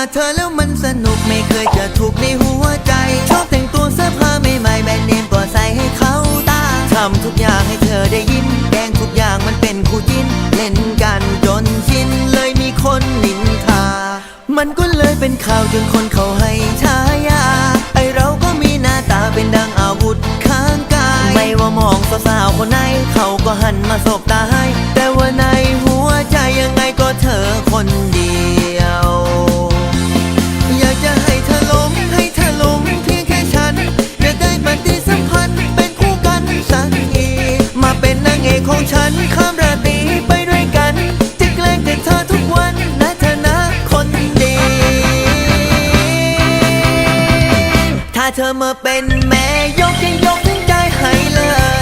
น้าเธอแล้วมันสนุกไม่เคยจะถูกในหัวใจ ชอบแต่งตัวเสื้อผ้าใหม่ๆแบรนด์เนมก็ใส่ให้เขาตาทำทุกอย่างให้เธอได้ยินแกงทุกอย่างมันเป็นคู่จิ้น เล่นกันจนชินเลยมีคนนินทา มันก็เลยเป็นข่าวจนคนเขาให้ฉายาไอเราก็มีหน้าตาเป็นดังอาวุธข้างกาย ไม่ว่ามองสาวๆคนไหนเขาก็หันมาสบตาให้ แต่ว่าในหัวใจยังไงก็เธอคนเดียว ฉันข้ามราตรีไปด้วยกันจะแกล้งแต่เธอทุกวันนะเธอนะคนดี ถ้าเธอมาเป็นแม่ยกยังยกทั้งใจให้เลย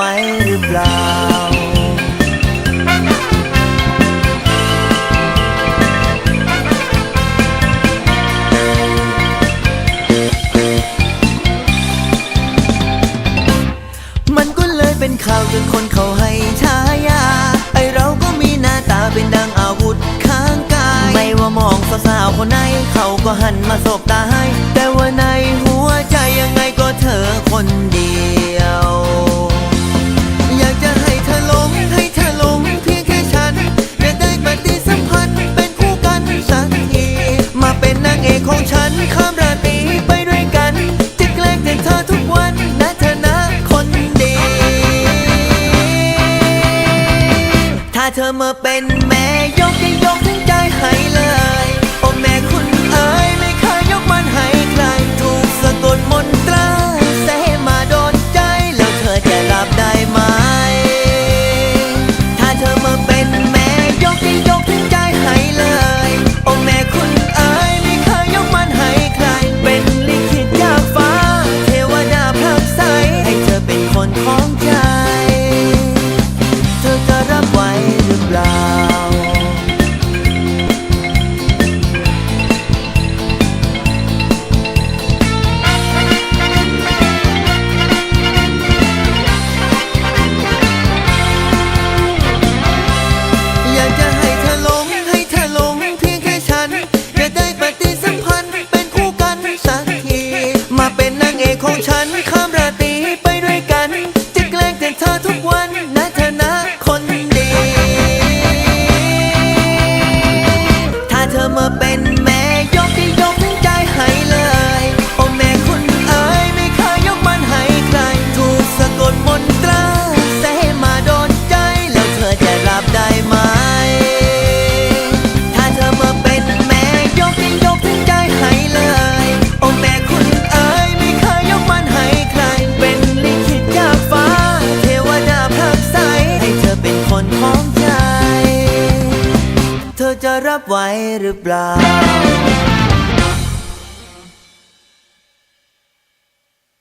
ไหวหรือเปล่า มันก็เลยเป็นข่าวจนคนเขาให้ฉายา ไอเราก็มีหน้าตาเป็นดังอาวุธข้างกาย ไม่ว่ามองสาวๆคนไหน เขาก็หันมาสบตาให้ แต่ว่าในหัวใจยังไงก็เธอคนเดียว น ข้ามราตรีไปด้วยกันจะแกล้งแต่เธอทุกวันนะเธอนะคนดี ถ้าเธอมาเป็นแม่ยกใจยกทั้งใจให้เลย เปล่า ถ้า เธอจะรับไหวหรือเปล่า